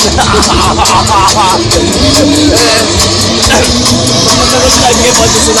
哈哈哈！哈哈，哎，咱们这个是来灭火，是不是呢？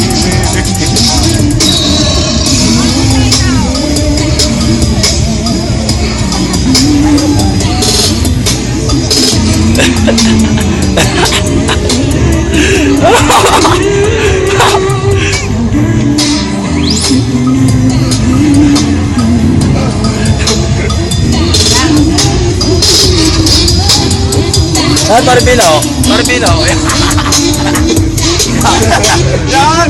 Ah, Torbino. Torbino. Yan! Yan!